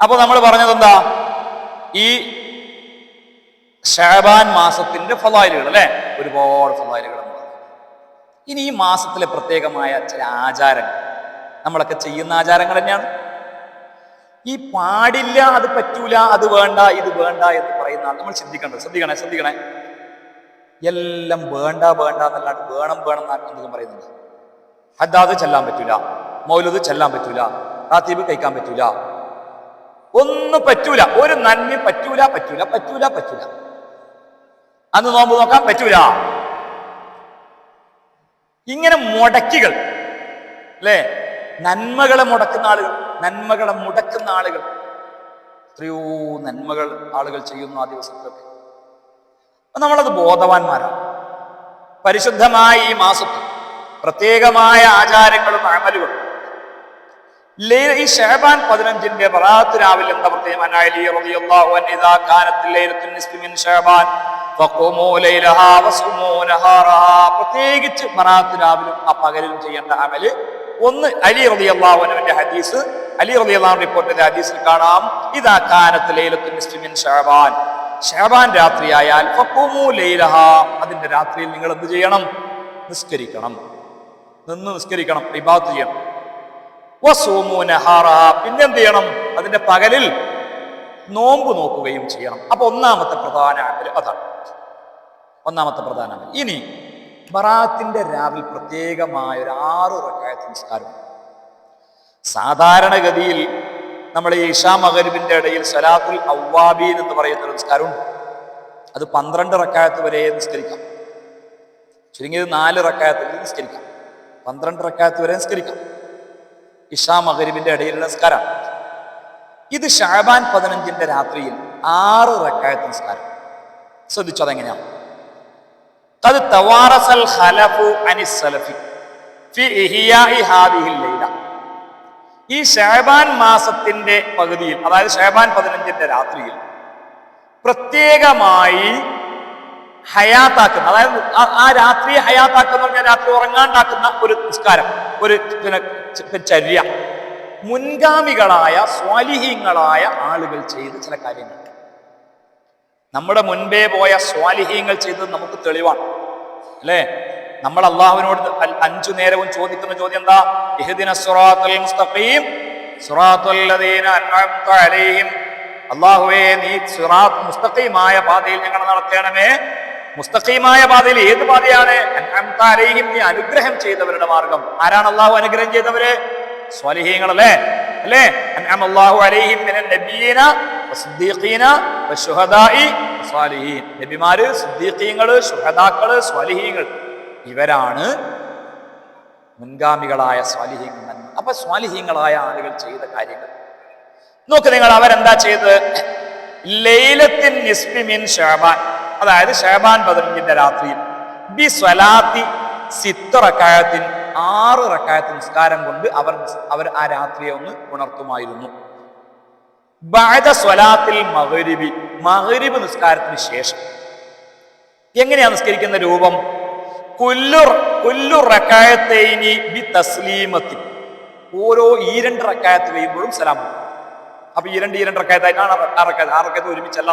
അപ്പൊ നമ്മൾ പറഞ്ഞത് എന്താ? ഈ ഷാബാൻ മാസത്തിന്റെ ഫലായിലുകൾ അല്ലെ? ഒരുപാട് ഫലായിലുകൾ ഇനി ഈ മാസത്തിലെ പ്രത്യേകമായ ചില ആചാരങ്ങൾ. നമ്മളൊക്കെ ചെയ്യുന്ന ആചാരങ്ങൾ തന്നെയാണ്. ഈ പാടില്ല അത് പറ്റൂല അത് വേണ്ട ഇത് വേണ്ട എന്ന് പറയുന്ന നമ്മൾ ചിന്തിക്കേണ്ടത് ശ്രദ്ധിക്കണേ ശ്രദ്ധിക്കണേ. എല്ലാം വേണ്ട വേണ്ട എന്നല്ലാണ്ട് വേണം വേണം എന്നാണ് പറയുന്നുണ്ട് ഹദ്ദാദ് ചെല്ലാൻ പറ്റൂല മൗലത് ചെല്ലാൻ പറ്റൂല റാത്തീബ് കഴിക്കാൻ പറ്റൂല ഒന്നും പറ്റൂല. ഒരു നന്മ പറ്റൂല പറ്റൂല പറ്റൂല പറ്റൂല. അന്ന് നോമ്പ് നോക്കാൻ പറ്റൂല. ഇങ്ങനെ മുടക്കികൾ അല്ലേ? നന്മകളെ മുടക്കുന്ന ആളുകൾ നന്മകളെ മുടക്കുന്ന ആളുകൾ. എത്രയോ നന്മകൾ ആളുകൾ ചെയ്യുന്നു ആ ദിവസത്തിലൊക്കെ. നമ്മളത് ബോധവാന്മാരാണ്. പരിശുദ്ധമായ ഈ മാസത്തിൽ പ്രത്യേകമായ ആചാരങ്ങളും അമലുകളും ലേ- ഈ ഷഹബാൻ പതിനഞ്ചിന്റെ ബറാത്ത് രാവിലെ എന്താ റളിയല്ലാഹു ലൈലഹാ പ്രത്യേകിച്ച് ബറാത്ത് രാവിലും ആ പകലിലും ചെയ്യേണ്ട അമൽ ഒന്ന് അലി റളിയല്ലാഹു അൻഹുവിന്റെ ഹദീസ്. അലി റളിയല്ലാഹു റിപ്പോർട്ടിന്റെ ഹദീസിൽ കാണാം ഇദാ കാനത്ത് ലൈലത്തുൻ നിസ്ഫി മിൻ ഷഹബാൻ. ഷഹബാൻ രാത്രിയായാൽ ഫഖൂമൂ ലൈലഹാ അതിന്റെ രാത്രിയിൽ നിങ്ങൾ എന്ത് ചെയ്യണം? നിസ്കരിക്കണം. നിന്ന് നിസ്കരിക്കണം ഇബാദത്ത് ചെയ്യണം. പിന്നെന്ത് ചെയ്യണം അതിന്റെ പകലിൽ നോമ്പ് നോക്കുകയും ചെയ്യണം. അപ്പൊ ഒന്നാമത്തെ പ്രധാന അതാണ്. ഒന്നാമത്തെ പ്രധാന ഇനി ബറാത്തിന്റെ രാവിൽ പ്രത്യേകമായ ഒരു ആറ് റക്കായത്ത് നിസ്കാരം സാധാരണഗതിയിൽ നമ്മൾ ഈ ഇഷാ മകരുവിന്റെ ഇടയിൽ സലാത്തുൽ ഔവാബീൻ എന്ന് പറയുന്ന ഒരു നിസ്കാരമുണ്ട്. അത് പന്ത്രണ്ട് റക്കായത്ത് വരെ നിസ്കരിക്കാം. ചുരുങ്ങിയത് നാല് റക്കായത്ത് നിസ്കരിക്കാം. പന്ത്രണ്ട് റക്കായത്ത് വരെ നിസ്കരിക്കാം. ഇഷാ മകരിബിന്റെ ഇടയിലുള്ള നിസ്കാരം ഇത് ഷാബാൻ പതിനഞ്ചിന്റെ രാത്രിയിൽ ആറ് റക്കായത്ത് നിസ്കാരം ശ്രദ്ധിച്ചു അതെങ്ങനെയാണ് അത് തവാറസൽ ഈ ഷാബാൻ മാസത്തിന്റെ പകുതിയിൽ അതായത് ഷാബാൻ പതിനഞ്ചിന്റെ രാത്രിയിൽ പ്രത്യേകമായി ഹയാത്താക്കുന്ന അതായത് ആ- രാത്രി ഹയാത്താക്കുന്ന പറഞ്ഞാൽ രാത്രി ഉറങ്ങാണ്ടാക്കുന്ന ഒരു നിസ്കാരം ഒരു ചര്യ. മുൻഗാമികളായ സ്വാലിഹീങ്ങളായ ആളുകൾ ചെയ്ത ചില കാര്യങ്ങൾ. നമ്മുടെ മുൻപേ പോയ സ്വാലിഹീങ്ങൾ ചെയ്തത് നമുക്ക് തെളിവാണ്. അല്ലേ? നമ്മൾ അള്ളാഹുവിനോട് അഞ്ചു നേരവും ചോദിക്കുന്ന ചോദ്യം എന്താ? മുസ്തഖീം അലൈഹിം. അള്ളാഹുവേ നീ സിറാത്ത് മുസ്തഖീമായ പാതയിൽ ഞങ്ങൾ നടത്തണമേ. മുസ്തഖീമായ പാതയിൽ ഏത് പാതയാണ് അലൈഹിം നീ അനുഗ്രഹം ചെയ്തവരുടെ മാർഗം. ആരാണ് അള്ളാഹു അനുഗ്രഹം ചെയ്തവര്? സ്വാലിഹീങ്ങൾ അല്ലേ? അല്ലേ അള്ളാഹു അലൈഹിം മിനൻ നബിയീന വസ്ദീഖീന വശുഹദാഇ സ്വാലിഹീൻ നബിമാര് സിദ്ദീഖീങ്ങൾ ശുഹദാക്കൾ സ്വാലിഹീങ്ങൾ. ഇവരാണ് മുൻഗാമികളായ സ്വാലിഹീങ്ങൾ അപ്പൊ സ്വാലിഹീങ്ങളായ ആളുകൾ ചെയ്ത കാര്യങ്ങൾ. നോക്ക് നിങ്ങൾ അവരെന്താ ചെയ്തത്? ലൈലത്തിൻ നിസ്മിൻ മിൻ ഷാബാൻ. അതായത് ഷാബാൻ പതിനഞ്ചിന്റെ രാത്രിയിൽ. ബി സ്വലാത്തി സിത്ത് റക്കായത്തിൻ ആറ് റക്കായത്ത് നിസ്കാരം കൊണ്ട് അവർ അവർ ആ രാത്രിയെ ഒന്ന് ഉണർത്തുമായിരുന്നു. ബഅദ സ്വലാത്തിൽ മഗ്രിബി മഗ്രിബ് നിസ്കാരത്തിന് ശേഷം. എങ്ങനെയാണ് നിസ്കരിക്കുന്ന രൂപം? കൊല്ലു കുല്ലു റക്കായത്തേനി ബി തസ്ലീമത്തിൽ ഓരോ ഈ രണ്ട് റക്കായത്ത് കഴിയുമ്പോഴും സലാം. അപ്പൊ ഈ രണ്ട് ഈ രണ്ട് റക്കായത്തായിട്ടാണ് ആ റക്കായത്ത് ആ റക്കായത്ത് ഒരുമിച്ചല്ല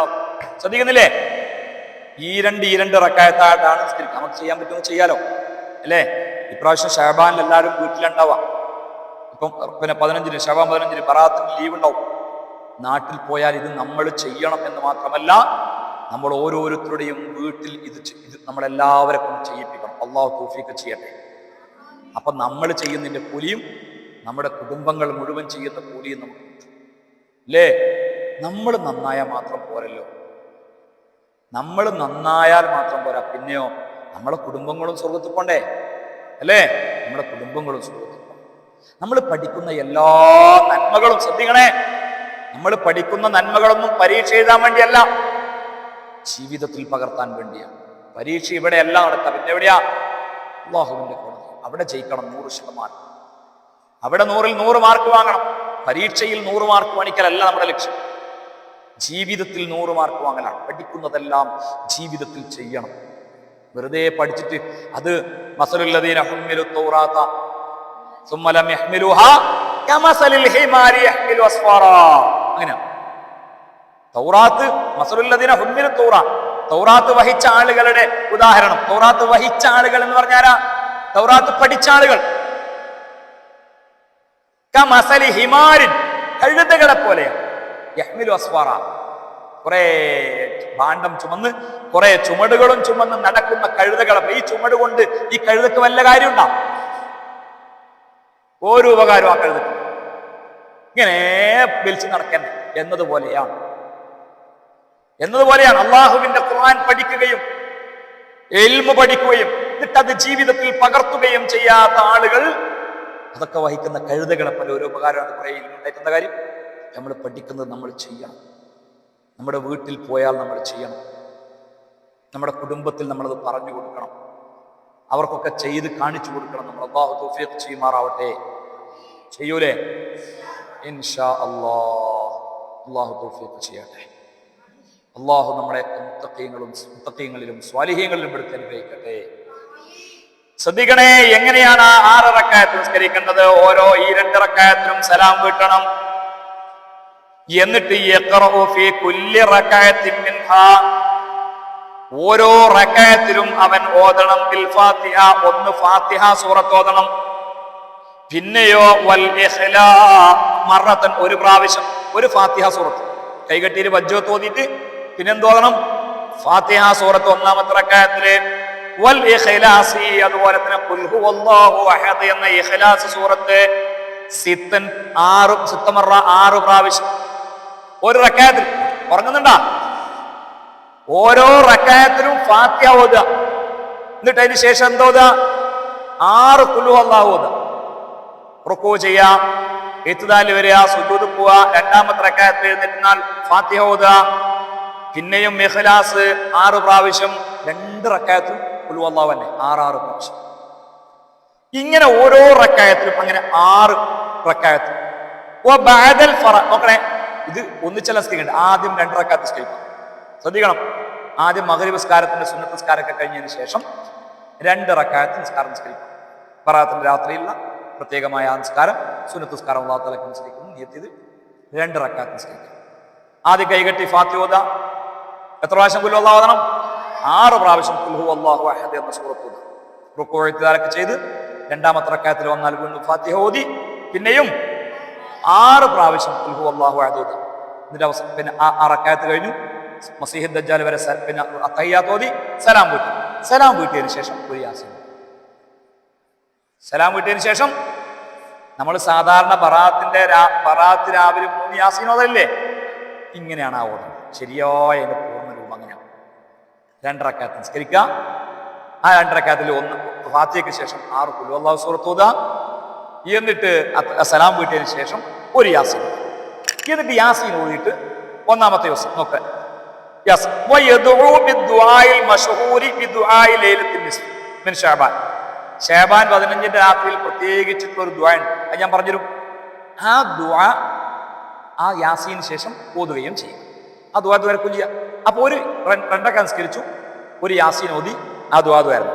ശ്രദ്ധിക്കുന്നില്ലേ? ഈ രണ്ട് ഈ രണ്ട് റക്കായത്തായിട്ടാണ് നിസ്കരിക്കുക നമുക്ക് ചെയ്യാൻ പറ്റുമെന്ന് ചെയ്യാലോ? അല്ലേ? ഇപ്രാവശ്യം ഷഹബാൻ എല്ലാവരും വീട്ടിലുണ്ടാവാം ഇപ്പം പിന്നെ പതിനഞ്ചിന് ഷഹബാൻ പതിനഞ്ചിന് പറാത്തിന് ലീവ് ഉണ്ടാവും നാട്ടിൽ പോയാൽ ഇത് നമ്മൾ ചെയ്യണം എന്ന് മാത്രമല്ല നമ്മൾ ഓരോരുത്തരുടെയും വീട്ടിൽ ഇത് ഇത് നമ്മളെല്ലാവരെ കൊണ്ട് ചെയ്യിപ്പിക്കണം. അള്ളാഹു തൂഫിയൊക്കെ ചെയ്യട്ടെ. അപ്പം നമ്മൾ ചെയ്യുന്നതിന്റെ കൂലിയും നമ്മുടെ കുടുംബങ്ങൾ മുഴുവൻ ചെയ്യുന്ന കൂലിയും നമുക്ക് കിട്ടും. അല്ലേ നമ്മൾ നന്നായാൽ മാത്രം പോരല്ലോ. നമ്മൾ നന്നായാൽ മാത്രം പോരാ. പിന്നെയോ നമ്മളെ കുടുംബങ്ങളും സ്വർഗത്തിൽ പോണ്ടേ? അല്ലേ? നമ്മുടെ കുടുംബങ്ങളും സ്വർഗത്തിൽ നമ്മൾ പഠിക്കുന്ന എല്ലാ നന്മകളും ശ്രദ്ധിക്കണേ. നമ്മൾ പഠിക്കുന്ന നന്മകളൊന്നും പരീക്ഷ എഴുതാൻ വേണ്ടിയല്ല. ജീവിതത്തിൽ പകർത്താൻ വേണ്ടിയാണ് പരീക്ഷ ഇവിടെയല്ല നടത്താം പിന്നെ എവിടെയാ? അള്ളാഹുവിന്റെ കോടതി. അവിടെ ജയിക്കണം നൂറ് ശതമാനം. അവിടെ നൂറിൽ നൂറ് മാർക്ക് വാങ്ങണം. പരീക്ഷയിൽ നൂറ് മാർക്ക് വാങ്ങിക്കലല്ല നമ്മുടെ ലക്ഷ്യം. ജീവിതത്തിൽ നൂറ് മാർക്ക് വാങ്ങലാണ്. പഠിക്കുന്നതെല്ലാം ജീവിതത്തിൽ ചെയ്യണം. വെറുതെ പഠിച്ചിട്ട് അത് മസലുല്ലദീന ഹുമ്മിലു തൗറാത്ത സുമ്മ ലം യഹ്മിലുഹാ കമസലിൽ ഹിമാരി യഹ്മിലു അസ്ഫാറാ. അങ്ങനെ തൗറാത്ത് മസലുല്ലദീന ഹുമ്മിന് തൗറ. തൗറാത്ത് വഹിച്ച ആളുകളുടെ ഉദാഹരണം. തൗറാത്ത് വഹിച്ച ആളുകൾ എന്ന് പറഞ്ഞാരാ? തൗറാത്ത് പഠിച്ച ആളുകൾ. കമസലി ഹിമാരിൻ കഴുതകളെ പോലെയാണ് യഹ്മിലു ഭാണ്ഡം ചുമന്ന് കുറെ ചുമടുകളും ചുമന്ന് നടക്കുന്ന കഴുതകളെ ഈ ചുമട് കൊണ്ട് ഈ കഴുതക്ക് വല്ല കാര്യം ഉണ്ടാവും ഒരു ഉപകാരവും ആ കഴുതക്ക് ഇങ്ങനെ വലിച്ചു നടക്കന്നെ. എന്നതുപോലെയാണ്. എന്നതുപോലെയാണ്. അള്ളാഹുവിന്റെ ഖുർആൻ പഠിക്കുകയും എൽമു പഠിക്കുകയും എന്നിട്ട് അത് ജീവിതത്തിൽ പകർത്തുകയും ചെയ്യാത്ത ആളുകൾ അതൊക്കെ വഹിക്കുന്ന കഴുതകളെ പല ഒരു ഉപകാരമാണ് കുറേ കാര്യം നമ്മൾ പഠിക്കുന്നത് നമ്മൾ ചെയ്യണം. നമ്മുടെ വീട്ടിൽ പോയാൽ നമ്മൾ ചെയ്യണം. നമ്മുടെ കുടുംബത്തിൽ നമ്മളത് പറഞ്ഞു കൊടുക്കണം. അവർക്കൊക്കെ ചെയ്ത് കാണിച്ചു കൊടുക്കണം. നമ്മൾ അള്ളാഹു തൗഫീഖ് ചെയ്യുമാറാവട്ടെ. ചെയ്യൂലേ? ഇൻഷാ അള്ളാഹ് അള്ളാഹു തൗഫീഖ് ചെയ്യട്ടെ. അള്ളാഹു നമ്മളെ മുത്തക്കയങ്ങളും മുത്തക്കയങ്ങളിലും സ്വാലിഹ്യങ്ങളിലും എടുത്ത് അനുഗ്രഹിക്കട്ടെ. ശ്രദ്ധിക്കണേ എങ്ങനെയാണ് ആ ആറ് റക്കായത്ത് നിസ്കരിക്കേണ്ടത്? ഓരോ ഈ രണ്ട് റക്കായത്തിനും സലാം വീട്ടണം. എന്നിട്ട് ഓരോ റക്കായത്തിലും അവൻ ഓതണം. ബിൽ ഫാത്തിഹ ഒന്ന് ഫാത്തിഹ സൂറത്ത് ഓതണം. പിന്നെയോ വൽ മറത്തൻ ഒരു പ്രാവശ്യം ഒരു ഫാത്തിഹ സൂറത്ത്. കൈകെട്ടിയിൽ വജ്ജോ തോന്നിയിട്ട് പിന്നെന്തോതണം ഫാത്തിഹ സൂറത്ത് ഒന്നാമത്തെ റക്കായത്തിൽ. വൽ ഇഖ്ലാസി അതുപോലെ തന്നെ ഖുൽ ഹുവല്ലാഹു അഹദ് എന്ന ഇഖ്ലാസ് സൂറത്ത് സിത്തൻ ആറ് സിത്തമറ ആറ് പ്രാവശ്യം. ഒരു റക്കായത്തിൽ. ഉറങ്ങുന്നുണ്ടാ? ഓരോ റക്കായത്തിലും ഫാത്തിഹ ഓതുക. എന്നിട്ട് അതിന് ശേഷം എന്തോതുക ആറ് കുലു അള്ളാഹു ഓതുക. റുക്കു ചെയ്യാം എത്തുതാൽ വരിക സുജൂത് പോവുക രണ്ടാമത്തെ റക്കായത്തിൽ എഴുന്നേറ്റിനാൽ ഫാത്തിഹ ഓതുക. പിന്നെയും മെഹ്ലാസ് ആറ് പ്രാവശ്യം രണ്ട് റക്കായത്തിലും അള്ളാഹു തന്നെ ആറാറ് പ്രാവശ്യം ഇങ്ങനെ ഓരോ റക്കായത്തിലും അങ്ങനെ ആറ് റക്കായത്തിൽ നോക്കണേ ഇത് ഒന്നിച്ചല്ല സ്കരിക്കണ്ട ആദ്യം രണ്ട് റക്കാത്ത് സ്കരിക്കണം ശ്രദ്ധിക്കണം. ആദ്യം മകരി നിസ്കാരത്തിന്റെ സുന്നത്ത് നിസ്കാരമൊക്കെ കഴിഞ്ഞതിന് ശേഷം രണ്ട് റക്കായത്ത് നിസ്കാരം നിസ്കരിക്കണം. പറയാത്തിന്റെ രാത്രിയിലുള്ള പ്രത്യേകമായ ആ നിസ്കാരം സുന്നത്ത് നിസ്കാരം അള്ളാഹു തലക്ക് നിസ്കരിക്കുന്നു. നിയത്തിയത് രണ്ട് റക്കാത്ത് നിസ്കരിക്കും ആദ്യം കൈകെട്ടി ഫാത്തിയോദ എത്ര പ്രാവശ്യം കൊല്ലം അള്ളാഹ് ആറ് പ്രാവശ്യം എന്ന സൂറത്ത് റുക്കോഴത്തിലൊക്കെ ചെയ്ത് രണ്ടാമത്തെ റക്കായത്തിൽ വന്നാൽ വീണ്ടും ഫാത്തിഹ ഓതി. പിന്നെയും ആറ് പ്രാവശ്യം കുൽഹു അള്ളാഹു എന്നിട്ട് അവസാനം പിന്നെ ആ ആ കഴിഞ്ഞു. മസീഹിദ് ദജ്ജാൽ വരെ പിന്നെ അത്തയ്യാത്ത് ഓതി. സലാം വീട്ടി. സലാം വീട്ടിയതിനു ശേഷം ഒരു യാസീൻ. സലാം വീട്ടിയതിനു ശേഷം നമ്മൾ സാധാരണ ബറാത്തിന്റെ ബറാത്ത് രാവിലെ മൂന്ന് യാസീൻ ഇങ്ങനെയാണ് ആ ഓതം. ശരിയായ പൂർണ രൂപം അങ്ങനെയാണ്. രണ്ടരക്കാത്ത് നിസ്കരിക്കുക. ആ രണ്ടരക്കാത്തിൽ ഒന്ന് ഫാത്തിയയ്ക്ക് ശേഷം ആറ് കുലു അള്ളാഹു സുഹൃത്തൂത എന്നിട്ട് സലാം വീട്ടിയതിന് ശേഷം ഒരു യാസീൻ. എന്നിട്ട് യാസീൻ ഓടിയിട്ട് ഒന്നാമത്തെ ദിവസം നോക്ക്. പതിനഞ്ചിന്റെ രാത്രിയിൽ പ്രത്യേകിച്ചിട്ടുള്ള ഒരു അത് ഞാൻ പറഞ്ഞു ആ ദ്വാ ആ യാസീന് ശേഷം ഓതുകയും ചെയ്യും. ആ ദുആ ദ്വാരക്കും ചെയ്യാം അപ്പൊ ഒരു രണ്ടൊക്കെ അനുസ്കരിച്ചു ഒരു യാസീൻ ഓതി. ആ ദുആ ദ്വാരം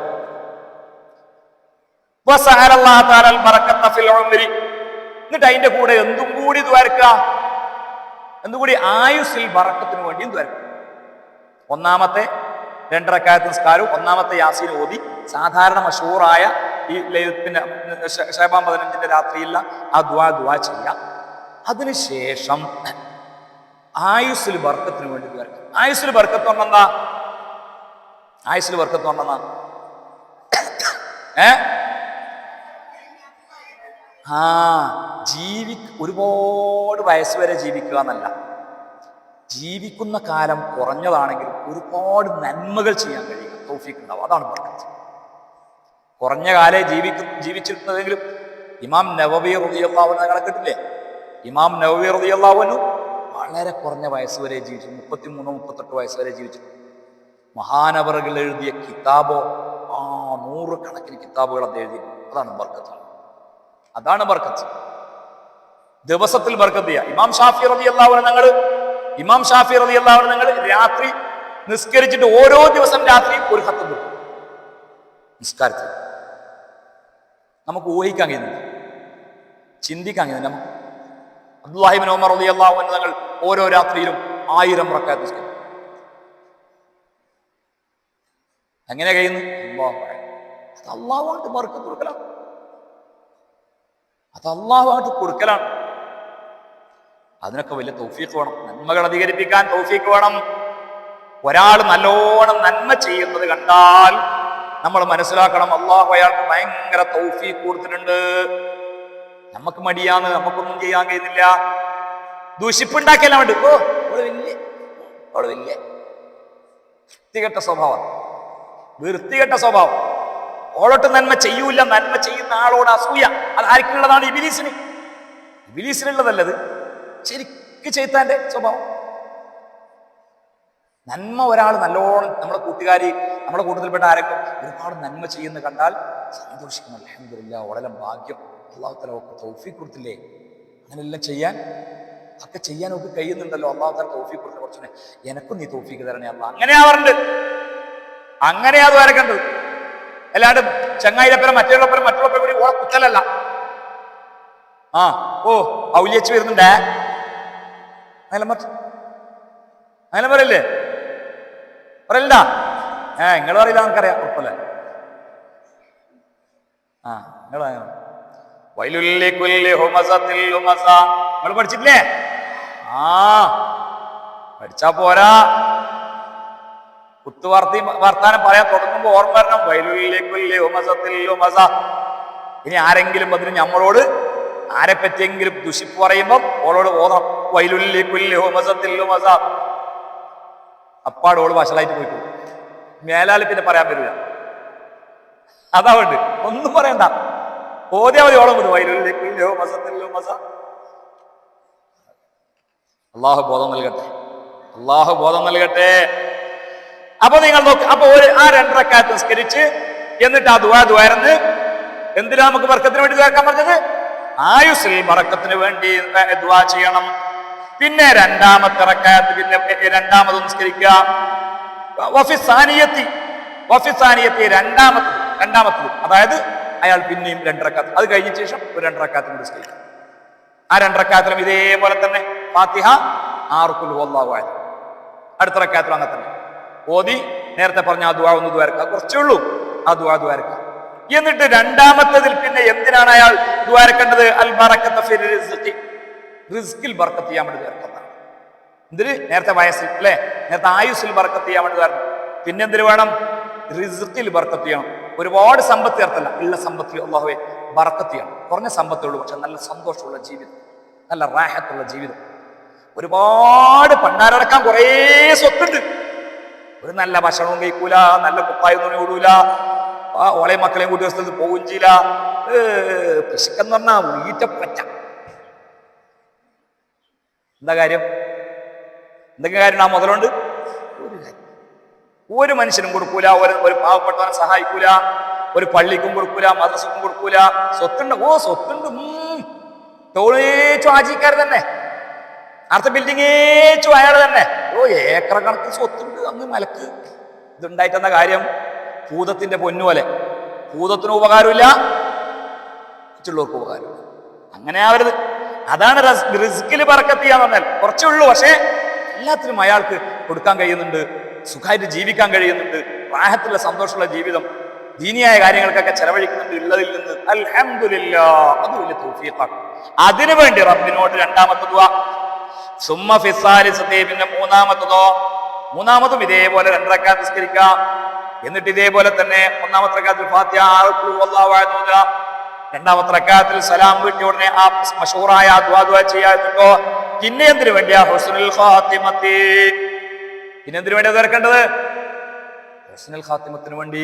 എന്നിട്ട് അതിന്റെ കൂടെ എന്തും കൂടി ദ്വാരക്കുക. എന്തും കൂടി ആയുസിൽ വറക്കത്തിന് വേണ്ടിയും ദ്വാരക്ക ഒന്നാമത്തെ രണ്ടരക്കാലത്ത് നിസ്കാരവും ഒന്നാമത്തെ യാസീൻ ഓതി. സാധാരണ മഷൂറായ ഈ ലയത്തിന്റെ ഷേബാം പതിനഞ്ചിന്റെ രാത്രിയില്ല ആ ദ്വാ ദ്വാ ചെയ്യാം അതിനുശേഷം ആയുസ്സിൽ ബർക്കത്തിന് വേണ്ടി ദ്വാരക്കും ആയുസ്സിൽ ബർക്കത്ത് പറഞ്ഞെന്താ ആയുസ്സിൽ ബർക്കത്ത് പറഞ്ഞെന്താ ഏ? ആ ജീവി ഒരുപാട് വയസ്സ് വരെ ജീവിക്കുക എന്നല്ല. ജീവിക്കുന്ന കാലം കുറഞ്ഞതാണെങ്കിൽ ഒരുപാട് നന്മകൾ ചെയ്യാൻ കഴിയും തോഫിക്ക് ഉണ്ടാവും അതാണ് ബർക്കത്ത്. കുറഞ്ഞ കാലേ ജീവിക്കു ജീവിച്ചിരുന്നതെങ്കിലും ഇമാം നവവി റളിയല്ലാഹു കണക്കിട്ടില്ലേ കിട്ടില്ലേ? ഇമാം നവവി റളിയല്ലാഹു അൻഹു വളരെ കുറഞ്ഞ വയസ്സ് വരെ ജീവിച്ചു. മുപ്പത്തിമൂന്നോ മുപ്പത്തെട്ട് വയസ്സ് വരെ ജീവിച്ചു. മഹാനവറുകൾ എഴുതിയ കിതാബോ ആ നൂറുകണക്കിന് കിതാബുകൾ അത് എഴുതി. അതാണ് ബർക്കത്ത്. അതാണ് ബർക്കത്ത്. ദിവസത്തിൽ ബർക്കത്ത് ചെയ്യുക ഇമാം ഷാഫി റതി അള്ളാഹുവിനെ ഞങ്ങൾ ഇമാം ഷാഫി റതി അള്ളാഹുവിനെ ഞങ്ങൾ രാത്രി നിസ്കരിച്ചിട്ട് ഓരോ ദിവസം രാത്രി ഒരു ഹത്തം കൊടുക്കും. നിസ്കാരത്തിൽ. നമുക്ക് ഊഹിക്കാൻ കഴിയുന്നില്ല. ചിന്തിക്കാൻ കഴിയുന്നില്ല. നമുക്ക് അബ്ദുല്ലാഹിബിൻ ഉമർ റതി അള്ളാഹു തങ്ങൾ ഓരോ രാത്രിയിലും ആയിരം റക്കാത്ത് അങ്ങനെ കഴിയുന്നു? അള്ളാഹു അത് അള്ളാഹുമായിട്ട് മറുക്ക് കൊടുക്കലാണ്. അത് അള്ളാഹുമായിട്ട് കൊടുക്കലാണ്. അതിനൊക്കെ വലിയ തൗഫീഖ് വേണം. നന്മകൾ അധികരിപ്പിക്കാൻ തൗഫീഖ് വേണം. ഒരാൾ നല്ലോണം നന്മ ചെയ്യുന്നത് കണ്ടാൽ നമ്മൾ മനസ്സിലാക്കണം അള്ളാഹു അയാൾക്ക് ഭയങ്കര തൗഫീഖ് കൊടുത്തിട്ടുണ്ട്. നമുക്ക് മടിയാന്ന് നമുക്കൊന്നും ചെയ്യാൻ കഴിയുന്നില്ല. ദൂഷിപ്പുണ്ടാക്കിയാലും വേണ്ടി ഓ അവൾ വലിയ അവൾ വലിയ വൃത്തികെട്ട സ്വഭാവം. വൃത്തികെട്ട സ്വഭാവം. ഓളോട്ട് നന്മ ചെയ്യൂല നന്മ ചെയ്യുന്ന ആളോട് അസൂയ. അത് ആർക്കുള്ളതാണ് ഇബിലീസിന്. ഇബിലീസിനുള്ളതല്ലത്. ശരിക്ക് ചെയ്താന്റെ സ്വഭാവം. നന്മ ഒരാൾ നല്ലോണം നമ്മുടെ കൂട്ടുകാരി നമ്മുടെ കൂട്ടത്തിൽപ്പെട്ട ആരെങ്കിലും ഒരുപാട് നന്മ ചെയ്യുന്ന കണ്ടാൽ സന്തോഷിക്കണം. അലഹമില്ല വളരെ ഭാഗ്യം. അള്ളാഹു തലവൊക്കെ തൗഫീഖ് കൊടുത്തില്ലേ? അങ്ങനെല്ലാം ചെയ്യാൻ ഒക്കെ ചെയ്യാൻ ഒക്കെ കഴിയുന്നുണ്ടല്ലോ. അള്ളാഹു തല തോഫി കൊടുത്ത കുറച്ചുകൂടെ എനക്കും നീ തോഫിക്ക് തരണേ അല്ല അങ്ങനെ ആവാറുണ്ട് അങ്ങനെ അത് വരക്കേണ്ടത് അല്ലാണ്ട് ചങ്ങായിരപ്പരം മറ്റുള്ളപ്പരം മറ്റുള്ളപ്പരം കൂടി ഓളെ കുത്തലല്ല. ആ ഓ ഔലിയച്ച് വരുന്നുണ്ടേ? അങ്ങനെ മറ്റ അങ്ങനെ പറയല്ലേ? പറയണ്ട? ഏ നിങ്ങൾ പറയില്ല നമുക്കറിയാം. ഉറപ്പല്ലേ ആ നിങ്ങൾ നിങ്ങൾ പഠിച്ചിട്ടില്ലേ? ആ പഠിച്ചാ പോരാ. കുത്തുവാർത്തി വർത്താനം പറയാൻ തുടങ്ങുമ്പോ ഓർമ്മ വരണം. വൈലുല്ലി കുല്ലി ഹുമസത്തിൽ ഇനി ആരെങ്കിലും അതിന് നമ്മളോട് ആരെ പറ്റിയെങ്കിലും ദുഷിപ്പ് പറയുമ്പോൾ ഓളോട് ഓതണം വൈലുല്ലി കുല്ലി ഹുമസത്തിൽ ഹുമസ അപ്പാട് ഓൾ വഷളായിട്ട് പോയിട്ടു. മേലാൽ പിന്നെ പറയാൻ പറ്റില്ല അതാ ഉണ്ട് ഒന്നും പറയണ്ട. ഓദ്യാവധി ഓളം വരും വൈലുല്ലി കുല്ലി ഹുമസത്തിൽ ഹുമസ അള്ളാഹു ബോധം നൽകട്ടെ. അള്ളാഹു ബോധം നൽകട്ടെ. അപ്പൊ നിങ്ങൾ നോക്ക് അപ്പൊ ഒരു ആ രണ്ടരക്കാലത്ത് നിസ്കരിച്ച് എന്നിട്ട് ആ ദുവാ ദ്വാരന്ന് എന്തിനാ നമുക്ക് വർക്കത്തിന് വേണ്ടി ദ്വാരക്കാൻ പറഞ്ഞത്? ആയുസിൽ വറക്കത്തിന് വേണ്ടി ദുവാ ചെയ്യണം. പിന്നെ രണ്ടാമത്തെ റക്കാത്ത് പിന്നെ രണ്ടാമത് നിസ്കരിക്കുക. വഫിസാനിയത്തി വഫിസാനിയത്തി രണ്ടാമത് രണ്ടാമത്തത് അതായത് അയാൾ പിന്നെയും രണ്ടരക്കാത്ത് അത് കഴിഞ്ഞ ശേഷം ഒരു രണ്ടരക്കാത്തും കൂടി നിസ്കരിക്കും ആ രണ്ടരക്കാത്തിലും ഇതേപോലെ തന്നെ ഫാത്തിഹ ആർക്കുൽ വല്ലാവായത് അടുത്ത റക്കാത്തിൽ അങ്ങനെ തന്നെ. ഓതി നേരത്തെ പറഞ്ഞ ആ ദുവാ ഒന്ന് ദ്വാരക്കുക കുറച്ചേ ഉള്ളൂ. ആ ദുവാ ദ്വാരക്ക എന്നിട്ട് രണ്ടാമത്തതിൽ പിന്നെ എന്തിനാണ് അയാൾ ദ്വാരക്കേണ്ടത് അൽ ബറക്കത്ത. റിസ്കിൽ ബർക്കത്ത് ചെയ്യാൻ വേണ്ടി ദ്വാരക്കത്താണ് എന്തിന്? നേരത്തെ വയസ്സിൽ അല്ലെ? നേരത്തെ ആയുസ്സിൽ ബർക്കത്ത് ചെയ്യാൻ വേണ്ടി ദ്വാരം പിന്നെ എന്തിനു വേണം? റിസ്ക്കിൽ ബർക്കത്ത് ചെയ്യണം. ഒരുപാട് സമ്പത്ത് ചേർത്തല്ല. ഉള്ള സമ്പത്തിൽ അള്ളാഹുവെ ബർക്കത്ത് ചെയ്യണം. കുറഞ്ഞ സമ്പത്തേ ഉള്ളൂ. പക്ഷെ നല്ല സന്തോഷമുള്ള ജീവിതം. നല്ല റാഹത്തുള്ള ജീവിതം. ഒരുപാട് പണ്ടാരടക്കാൻ കുറേ സ്വത്തുണ്ട്. ഒരു നല്ല ഭക്ഷണവും കഴിക്കൂല നല്ല കുപ്പായൊന്നും ഓടൂല ഓളെ മക്കളെയും കൂട്ടി സ്ഥലത്ത് പോവുകയും ചെയ്യില്ല കൃഷിക്കെന്ന് പറഞ്ഞാൽ പറഞ്ഞാൽ പറ്റ എന്താ കാര്യം? എന്തൊക്കെ കാര്യം ആ മുതലുണ്ട്? ഒരു ഒരു മനുഷ്യനും കൊടുക്കൂല ഒരു ഒരു പാവപ്പെട്ടവനെ സഹായിക്കൂല ഒരു പള്ളിക്കും കൊടുക്കൂല മദ്രസക്കും കൊടുക്കൂല. സ്വത്തുണ്ട് ഓ സ്വത്തുണ്ട് തോളേച്ചു ആജിക്കാർ തന്നെ. അടുത്ത ബിൽഡിങ്ങേച്ചു അയാൾ തന്നെ. ഓ ഏക്കർ കണക്കിന് സ്വത്തുണ്ട് അങ്ങ് മലക്ക്. ഇതുണ്ടായിട്ടെന്ന കാര്യം ഭൂതത്തിന്റെ പൊന്നുപോലെ ഭൂതത്തിന് ഉപകാരമില്ല മറ്റുള്ളവർക്ക് ഉപകാരമില്ല. അങ്ങനെ ആവരുത്. അതാണ് റിസ്കിൽ പറക്കത്തി ചെയ്യാന്ന് പറഞ്ഞാൽ കുറച്ചേ ഉള്ളൂ. പക്ഷേ എല്ലാത്തിനും അയാൾക്ക് കൊടുക്കാൻ കഴിയുന്നുണ്ട് സുഖമായിട്ട് ജീവിക്കാൻ കഴിയുന്നുണ്ട് പ്രായത്തിലുള്ള സന്തോഷമുള്ള ജീവിതം ദീനിയായ കാര്യങ്ങൾക്കൊക്കെ ചെലവഴിക്കുന്നുണ്ട് ഉള്ളതിൽ നിന്ന്. അൽഹംദുലില്ലാ അത് വലിയ അതിനു വേണ്ടി റബ്ബിനോട് രണ്ടാമത്തെ ദുആ പിന്നെ മൂന്നാമത്തതോ? മൂന്നാമതും ഇതേപോലെ രണ്ടരക്കാർ നിസ്കരിക്കാം. എന്നിട്ട് ഇതേപോലെ തന്നെ ഒന്നാമത്തെ. രണ്ടാമത്തെ സലാം വീട്ടിയ ഉടനെ ആ മഷൂറായ ദുആ ചെയ്യാറുണ്ടോ? പിന്നെ എന്തിനു വേണ്ടിയാ ഹുസ്നുൽ ഖാത്തിമത്തി? പിന്നെ എന്തിനു വേണ്ടി തീർക്കേണ്ടത് ഹുസ്നുൽ ഖാത്തിമത്തിന് വേണ്ടി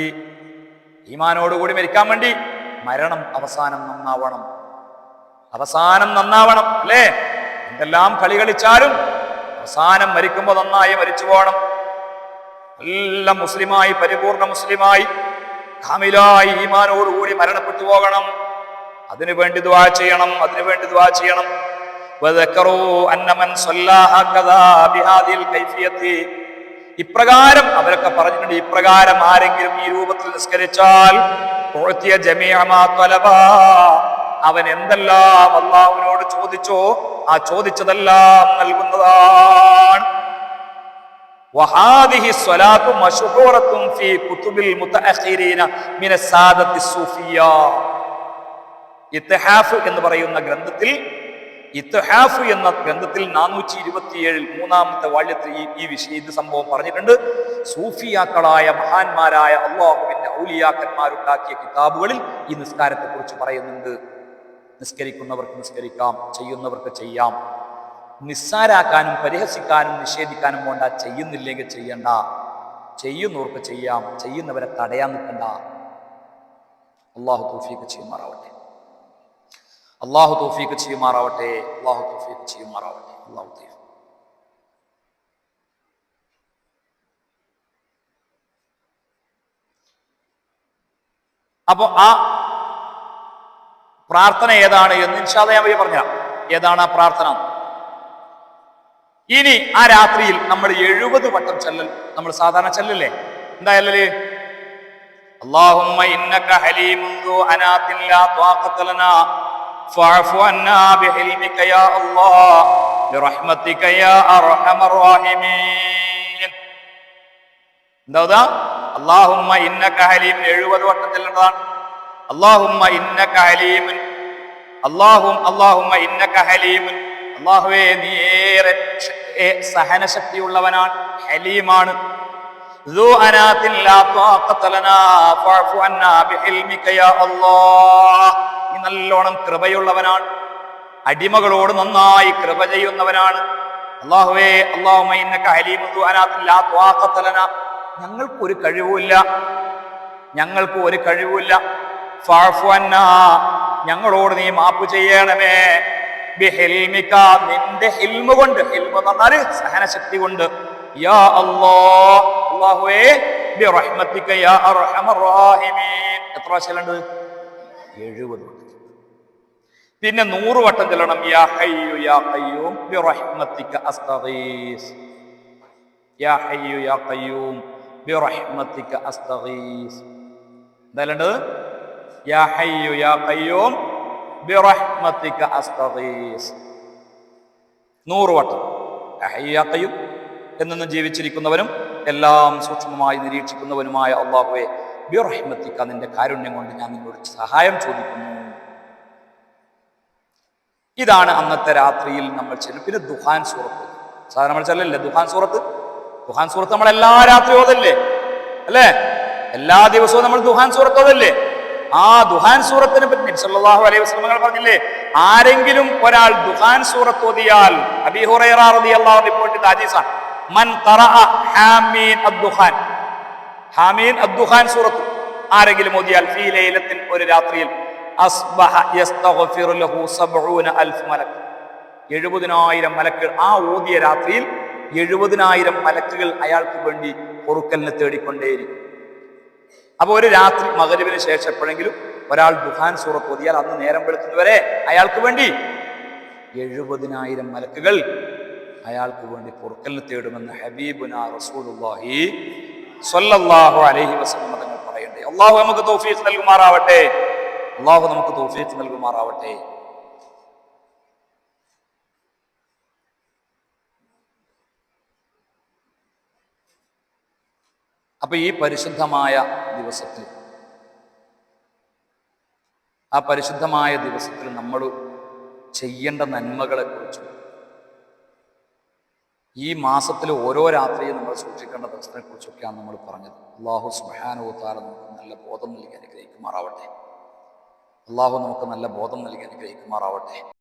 ഈമാനോടുകൂടി മരിക്കാൻ വേണ്ടി മരണം അവസാനം നന്നാവണം. അവസാനം നന്നാവണം അല്ലേ? എന്തെല്ലാം കളി കളിച്ചാലും അവസാനം മരിക്കുമ്പോൾ നന്നായി മരിച്ചു പോകണം. എല്ലാം മുസ്ലിമായി പരിപൂർണ മുസ്ലിമായി കാമിലായി ഈമാനോടുകൂടി മരണപ്പെട്ടു പോകണം. അതിനു വേണ്ടി ദ്വാ ചെയ്യണം അതിനു വേണ്ടി ദ്വാ ചെയ്യണം. ഇപ്രകാരം അവരൊക്കെ പറഞ്ഞിട്ടുണ്ട് ഇപ്രകാരം ആരെങ്കിലും ഈ രൂപത്തിൽ നിസ്കരിച്ചാൽ ഉഅ്തിയ ജമീഅ മാ ത്വലബാ. അവൻ എന്തെല്ലാം അള്ളാഹുവിനോട് ചോദിച്ചോ ആ ചോദിച്ചതെല്ലാം നൽകുന്നതാണ് وهذه الصلاة مشهورة في كتب المتأخرين من السادة الصوفية ഇത്തഹാഫ് എന്ന് പറയുന്ന ഗ്രന്ഥത്തിൽ ഇത്തഹാഫ് എന്ന ഗ്രന്ഥത്തിൽ നാനൂറ്റി ഇരുപത്തിയേഴിൽ മൂന്നാമത്തെ വാള്യത്തിൽ ഈ ഈ വിഷയം ഇത് സംഭവം പറഞ്ഞിട്ടുണ്ട് സൂഫിയാക്കളായ മഹാന്മാരായ അള്ളാഹുവിന്റെ ഔലിയാക്കന്മാരുണ്ടാക്കിയ കിതാബുകളിൽ ഈ നിസ്കാരത്തെ കുറിച്ച് പറയുന്നുണ്ട് നിസ്കരിക്കുന്നവർക്ക് നിസ്കരിക്കാം ചെയ്യുന്നവർക്ക് ചെയ്യാം. നിസ്സാരാക്കാനും പരിഹസിക്കാനും നിഷേധിക്കാനും വേണ്ട ചെയ്യുന്നില്ലെങ്കിൽ ചെയ്യണ്ട. ചെയ്യുന്നവർക്ക് ചെയ്യാം ചെയ്യുന്നവരെ തടയാൻ നിൽക്കണ്ട. അള്ളാഹു തൗഫീഖ് ചെയ്യുമാറാവട്ടെ. അള്ളാഹു തൗഫീഖ് ചെയ്യുമാറാവട്ടെ. അള്ളാഹു തൗഫീഖ് ചെയ്യുമാറാവട്ടെ. അള്ളാഹു തൗഫീഖ്. അപ്പൊ ആ പ്രാർത്ഥന ഏതാണ് എന്ന് ഇൻഷാല്ല ഞാൻ പറഞ്ഞു ഏതാണ് ആ പ്രാർത്ഥന ഇനി ആ രാത്രിയിൽ നമ്മൾ എഴുപത് വട്ടം ചെല്ലൽ നമ്മൾ സാധാരണ ചെല്ലല്ലേ എന്താ ചെല്ലല് اللهم إنك حليم ذو أنات لا طاقة لنا فاعف عنا بحلمك يا الله برحمتك يا أرحم الراحمين എന്താ അള്ളാഹുമ്മ ഇന്നക ഹലീം എഴുപത് വട്ടത്തിലുള്ളതാണ് അള്ളാഹുമ്മ ഇന്നക ഹലീമുൻ. അള്ളാഹും അള്ളാഹുമ്മ ഇന്നക ഹലീമുൻ. അള്ളാഹുവേ നീ ഏറെ സഹനശക്തിയുള്ളവനാണ് ഹലീമാണ്. നീ നല്ലോണം കൃപയുള്ളവനാണ് അടിമകളോട് നന്നായി കൃപ ചെയ്യുന്നവനാണ്. അള്ളാഹുവേ അള്ളാഹുമ ഞങ്ങൾക്ക് ഒരു കഴിവുമില്ല. ഞങ്ങൾക്ക് ഒരു കഴിവുമില്ല. ഞങ്ങളോട് നീ മാപ്പ് ചെയ്യണമേ. നിന്റെ ഹിൽമ കൊണ്ട് ഹിൽമ പറഞ്ഞാൽ സഹനശക്തി കൊണ്ട്. യാ എത്ര പിന്നെ നൂറ് വട്ടം ചെല്ലണം. യാ ഹയ്യു യാ യാ ഹയ്യു യാ എന്തായാലുണ്ട് യാ ഹയ്യു യാ ഖയ്യൂം ബിറഹ്മതിക അസ്തഗീസ് നൂറ് വട്ടം. യാ ഖയ്യൂം എന്നെന്നും ജീവിച്ചിരിക്കുന്നവനും എല്ലാം സൂക്ഷ്മമായി നിരീക്ഷിക്കുന്നവനുമായ അള്ളാഹുവെ ബിറഹ്മതിക നിന്റെ കാരുണ്യം കൊണ്ട് ഞാൻ നിന്നോട് സഹായം ചോദിക്കുന്നു. ഇതാണ് അന്നത്തെ രാത്രിയിൽ നമ്മൾ ചെല്ലും പിന്നെ ദുഹാൻ സൂറത്ത്. സാധാരണ നമ്മൾ ചെല്ലല്ലേ ദുഹാൻ സൂറത്ത്? ദുഹാൻ സൂറത്ത് നമ്മൾ എല്ലാ രാത്രി ഓതല്ലേ അല്ലേ? എല്ലാ ദിവസവും നമ്മൾ ദുഹാൻ സൂറത്ത് ഓതല്ലേ ആ ദുഹാൻ സൂറത്തിനെ പറ്റി നബി സല്ലല്ലാഹു അലൈഹി വസല്ലം പറഞ്ഞില്ലേ? ആരെങ്കിലും ഒരാൾ ദുഹാൻ സൂറത്ത് ഓതിയാൽ അബീ ഹുറൈറ റളിയല്ലാഹു റിപ്പോർട്ട് ചെയ്ത മൻ ഖറഅ ഹാമീൻ അദ്ദുഹാൻ ഹാമീൻ അദ്ദുഹാൻ സൂറത്ത് ആരെങ്കിലും ഓതിയാൽ ഫീ ലൈലത്തിൻ ഒരു രാത്രിയിൽ അസ്ബഹ യസ്തഗ്ഫിറു ലഹു സബ്ഊന അൽഫ് മലക്ക് എഴുപതിനായിരം മലക്കുകൾ ആ ഓതിയ രാത്രിയിൽ എഴുപതിനായിരം മലക്കുകൾ അയാൾക്ക് വേണ്ടി പൊറുക്കലിനെ തേടിക്കൊണ്ടേയിരിക്കും. അപ്പൊ ഒരു രാത്രി മകരുവിന് ശേഷം എപ്പോഴെങ്കിലും ഒരാൾ ദുഹാൻ സൂറത്ത് ഓതിയാൽ അന്ന് നേരം വെളുക്കുന്നവരെ അയാൾക്ക് വേണ്ടി എഴുപതിനായിരം മലക്കുകൾ അയാൾക്ക് വേണ്ടി പൊറുക്കലിന് തേടുമെന്ന് ഹബീബുന റസൂലുള്ളാഹി സ്വല്ലല്ലാഹു അലൈഹി വസല്ലം തങ്ങൾ പറയണ്ടേ അള്ളാഹു നമുക്ക് തൗഫീഖ് നൽകുമാറാവട്ടെ. അള്ളാഹു നമുക്ക് തൗഫീഖ് നൽകുമാറാവട്ടെ. അപ്പൊ ഈ പരിശുദ്ധമായ ദിവസത്തിൽ ആ പരിശുദ്ധമായ ദിവസത്തിൽ നമ്മൾ ചെയ്യേണ്ട നന്മകളെ കുറിച്ചും ഈ മാസത്തിൽ ഓരോ രാത്രിയും നമ്മൾ സൂക്ഷിക്കേണ്ട ദിവസത്തിനെ കുറിച്ചൊക്കെയാണ് നമ്മൾ പറഞ്ഞത്. അള്ളാഹു സുബാനുത്താല നമുക്ക് നല്ല ബോധം നൽകി അനുഗ്രഹിക്കുമാറാവട്ടെ. അള്ളാഹു നമുക്ക് നല്ല ബോധം നൽകി അനുഗ്രഹിക്കുമാറാവട്ടെ.